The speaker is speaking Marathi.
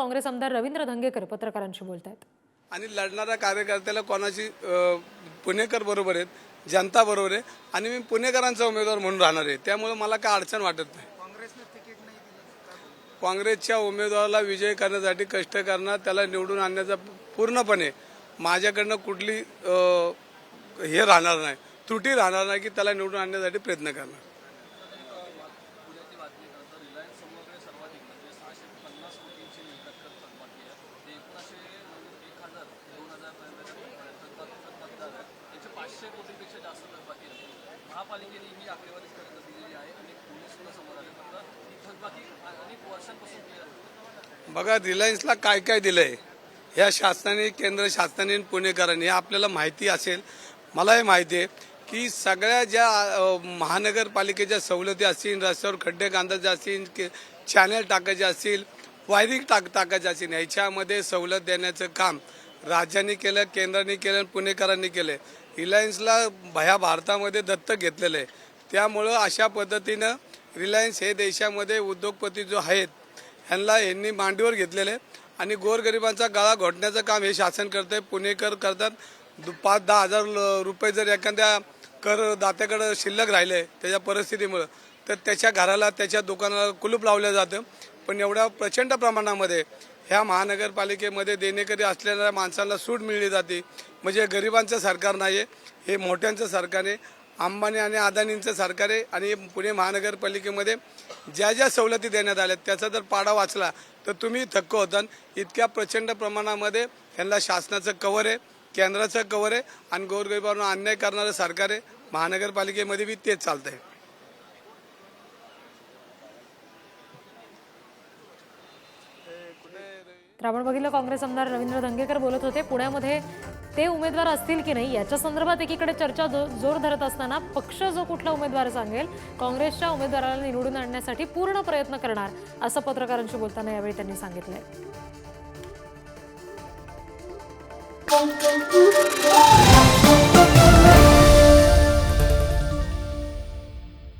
काँग्रेस आमदार रवींद्र धंगेकर पत्रकारांशी बोलत आहेत आणि लढणाऱ्या कार्यकर्त्याला कोणाची पुणेकर बरोबर आहेत जनता बरोबर आहे आणि मी पुणेकरांचा उमेदवार म्हणून राहणार आहे. त्यामुळे मला काय अडचण वाटत नाही. काँग्रेसच्या उमेदवाराला विजय करण्यासाठी कष्ट करणार त्याला निवडून आणण्याचा पूर्णपणे माझ्याकडनं कुठली हे राहणार नाही. त्रुटी राहणार नाही की त्याला निवडून आणण्यासाठी प्रयत्न करणार. महापालिकेने ही आकडेवारी करत दिलेली आहे आणि पोलीस समोर आले फक्त. ही थकबाकी अनेक वर्षांपासून बघा रिलायन्सला काय काय दिलंय? ह्या शासनाने केंद्र शासनाने पुणेकरांनी हे आपल्याला माहिती असेल. मलाही माहिती आहे. की सगळ्या ज्या महानगरपालिकेच्या सवलती असतील रस्त्यावर खड्डे कांदाचे असतील चॅनल टाकायचे असतील वायरिंग टाक टाकायचे असतील ह्याच्यामध्ये सवलत देण्याचं काम राज्याने केलं केंद्राने केलं आणि पुणेकरांनी केलं रिलायन्सला ह्या भारतामध्ये दत्तक घेतलेलं आहे. त्यामुळं अशा पद्धतीनं रिलायन्स हे देशामध्ये उद्योगपती जो आहेत ह्यांना यांनी मांडीवर घेतलेलं आहे. आणि गोरगरिबांचा गळा घोटण्याचं काम हे शासन करतंय पुणेकर करतात. दु- पाच दहा हजार रुपये जर एखाद्या करदात्याकडं शिल्लक राहिलं आहे त्याच्या परिस्थितीमुळं. तर त्याच्या घराला त्याच्या दुकानाला कुलूप लावलं जातं. पण एवढ्या प्रचंड प्रमाणामध्ये ह्या महानगरपालिकेमध्ये देणेकरी असलेल्या माणसाला सूट मिळली जाते. म्हणजे गरिबांचं सरकार नाही आहे हे मोठ्यांचं सरकार आहे. अंबानी आणि अदानींचं सरकार आहे. आणि पुणे महानगरपालिकेमध्ये ज्या ज्या सवलती देण्यात आल्या त्याचा जर पाडा वाचला तर तुम्ही थक्क होता इतक्या प्रचंड प्रमाणामध्ये ह्यांना शासनाचं कवर आहे. केंद्राचा कवर आहे आणि गोरगरिबांना अन्याय करणारं सरकार आहे. महानगरपालिकेमध्ये बी तेच चालतंय. तर आपण बघितलं काँग्रेस आमदार रवींद्र धंगेकर बोलत होते पुण्यामध्ये ते उमेदवार असतील की नाही याच्या संदर्भात एकीकडे चर्चा जो- जोर धरत असताना पक्ष जो कुठला उमेदवार सांगेल काँग्रेसच्या उमेदवाराला निवडून आणण्यासाठी पूर्ण प्रयत्न करणार असं पत्रकारांशी बोलताना यावेळी त्यांनी सांगितलंय. Oh, oh, oh.